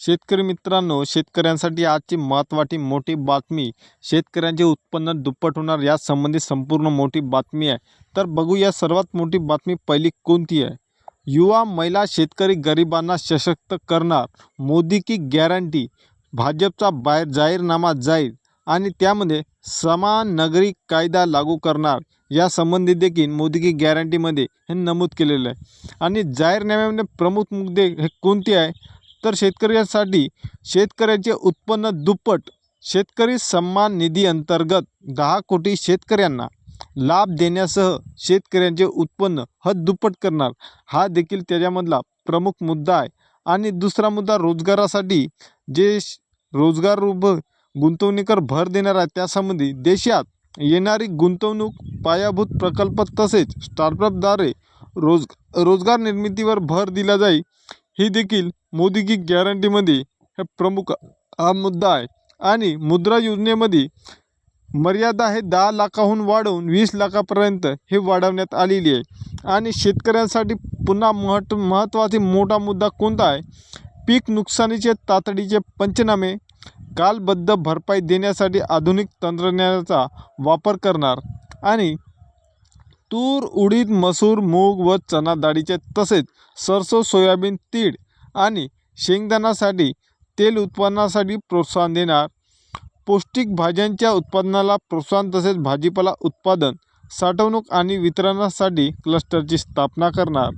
शेतकरी मित्रांनो शेतकऱ्यांसाठी आजची महत्त्वाची मोठी बातमी शेतकऱ्यांचे उत्पन्न दुप्पट होणार या संबंधी संपूर्ण मोठी बातमी आहे. तर बघूया सर्वात मोठी बातमी पहिली कोणती आहे? युवा महिला शेतकरी गरिबांना सशक्त करणार मोदी की गॅरंटी? भाजपचा बाहेर जाहीरनामा जाहीर आणि त्यामध्ये समान नागरिक कायदा लागू करणार या संबंधी देखील मोदी की गॅरंटीमध्ये हे नमूद केलेलं आहे. आणि जाहीरनाम्यामध्ये प्रमुख मुद्दे हे कोणते आहे? तर शेतकऱ्यांसाठी शेतकऱ्याचे उत्पन्न दुप्पट. शेतकरी सन्मान निधी अंतर्गत दहा कोटी शेतकऱ्यांना लाभ देण्यासह शेतकऱ्यांचे उत्पन्न ह दुप्पट करणार. हा देखील त्याच्यामधला प्रमुख मुद्दा आहे. आणि दुसरा मुद्दा रोजगारासाठी जे श- रोजगार उभं गुंतवणुकीवर भर देणार आहे त्यासंबंधी देशात येणारी गुंतवणूक पायाभूत प्रकल्प तसेच स्टार्टअपद्वारे रोज रोजगार निर्मितीवर भर दिला जाईल. ही देखील मोदी की गॅरंटीमध्ये हे प्रमुख हा मुद्दा आहे. आणि मुद्रा योजनेमध्ये मर्यादा हे दहा लाखाहून वाढवून वीस लाखापर्यंत हे वाढवण्यात आलेली आहे. आणि शेतकऱ्यांसाठी पुन्हा महत्त्व महत्त्वाचा मोठा मुद्दा कोणता आहे? पीक नुकसानीचे तातडीचे पंचनामे कालबद्ध भरपाई देण्यासाठी आधुनिक तंत्रज्ञानाचा वापर करणार आणि तूर उडीद मसूर मूग व चना डाळीचे तसेच सरसो सोयाबीन तीळ आणि शेंगदाण्यासाठी तेल उत्पादनासाठी प्रोत्साहन देणार. पौष्टिक भाज्यांच्या उत्पादनाला प्रोत्साहन तसेच भाजीपाला उत्पादन साठवणूक आणि वितरणासाठी क्लस्टरची स्थापना करणार.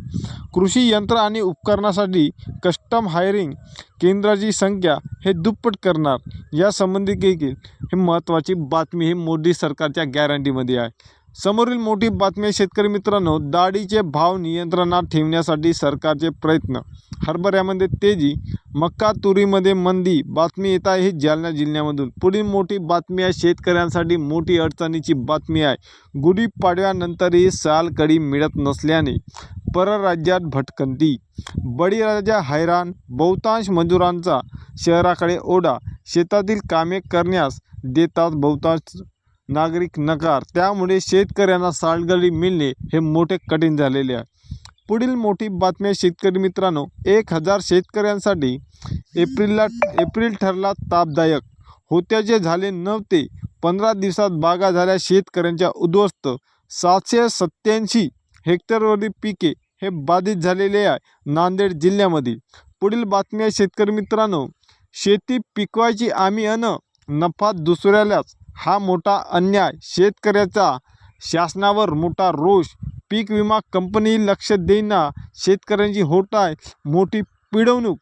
कृषी यंत्र आणि उपकरणासाठी कस्टम हायरिंग केंद्राची संख्या हे दुप्पट करणार. यासंबंधी देखील हे महत्त्वाची बातमी ही मोदी सरकारच्या गॅरंटीमध्ये आहे. समोरील मोठी बातमी शेतकरी मित्रांनो डाळीचे भाव नियंत्रणात ठेवण्यासाठी सरकारचे प्रयत्न. हरभऱ्यामध्ये तेजी मक्का तुरीमध्ये मंदी बातमी येत आहे जालना जिल्ह्यामधून. पुढील मोठी बातमी आहे शेतकऱ्यांसाठी मोठी अडचणीची बातमी आहे. गुढीपाडव्यानंतरही सालकडी मिळत नसल्याने परराज्यात भटकंती. बळीराजा हैराण बहुतांश मजुरांचा शहराकडे ओढा. शेतातील कामे करण्यास देतात बहुतांश नागरिक नकार. त्यामुळे शेतकऱ्यांना सालगडी मिळणे हे मोठे कठीण झालेले आहे. पुढील मोठी बातमी आहे शेतकरी मित्रांनो. एक हजार शेतकऱ्यांसाठी एप्रिलला एप्रिल ठरला तापदायक होत्याचे झाले नव्हते पंधरा दिवसात बागा झाल्या शेतकऱ्यांच्या उद्ध्वस्त. सातशे सत्याऐंशी हेक्टरवरील पिके हे बाधित झालेले आहे नांदेड जिल्ह्यामधील पुढील बातमी आहे शेतकरी मित्रांनो. शेती पिकवायची आम्ही अन नफा दुसऱ्यालाच. हा मोठा अन्याय. शेतकऱ्याचा शासनावर मोठा रोष. पीक विमा कंपनी लक्ष देईना शेतकऱ्यांची होत आहे मोठी पिळवणूक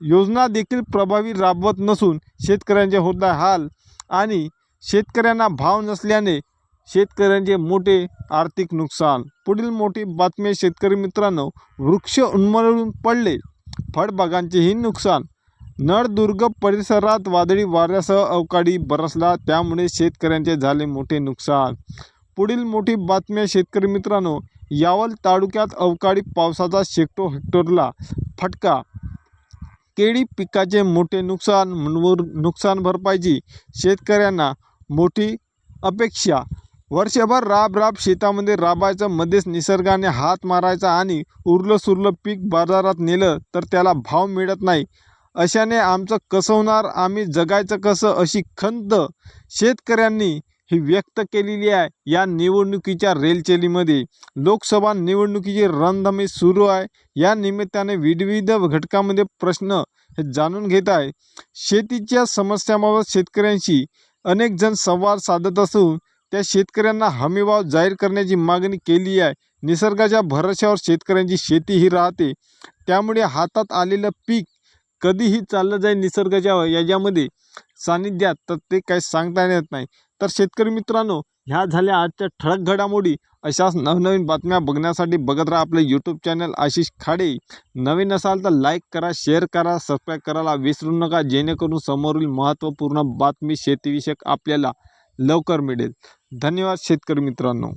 योजना देखील प्रभावी राबवत नसून शेतकऱ्यांचे होत आहे हाल आणि शेतकऱ्यांना भाव नसल्याने शेतकऱ्यांचे मोठे आर्थिक नुकसान. पुढील मोठी बातमी शेतकरी मित्रांनो वृक्ष उन्मळून पडले. फळबागांचेही नुकसान. नळदुर्ग परिसरात वादळी वाऱ्यासह अवकाळी बरसला त्यामुळे शेतकऱ्यांचे झाले मोठे नुकसान. पुढील मोठी बातमी आहे शेतकरी मित्रांनो यावल तालुक्यात अवकाळी पावसाचा शेकडो हेक्टरला फटका. केळी पिकाचे मोठे नुकसान मनूर नुकसान भरपाईची शेतकऱ्यांना मोठी अपेक्षा. वर्षभर राब राब शेतामध्ये राबायचं मध्येच निसर्गाने हात मारायचा आणि उरलं सुरलं पीक बाजारात नेलं तर त्याला भाव मिळत नाही. अशाने आमचं कसं होणार आम्ही जगायचं कसं अशी खंत शेतकऱ्यांनी ही व्यक्त केलेली आहे. या निवडणुकीच्या रेलचेलीमध्ये लोकसभा निवडणुकीची रणधमी सुरू आहे. या निमित्ताने विविध घटकामध्ये प्रश्न हे जाणून घेत आहे. शेतीच्या समस्यांबाबत शेतकऱ्यांशी अनेक जण संवाद साधत असून त्या शेतकऱ्यांना हमीभाव जाहीर करण्याची मागणी केली आहे. निसर्गाच्या भरोश्यावर शेतकऱ्यांची शेती ही राहते. त्यामुळे हातात आलेलं पीक कधीही चाललं जाईल निसर्गाच्या याच्यामध्ये सानिध्यात तर ते काही सांगता येत नाही. तर शेतकरी मित्रांनो ह्या झाल्या आजच्या ठळक घडामोडी अशाच नवनवीन बातम्या बघण्यासाठी बघत राहा आपलं यूट्यूब चॅनल आशिष खाडे. नवीन असाल तर लाईक करा शेअर करा सबस्क्राईब करायला विसरू नका जेणेकरून समोरील महत्त्वपूर्ण बातमी शेतीविषयक आपल्याला लवकर मिळेल. धन्यवाद शेतकरी मित्रांनो.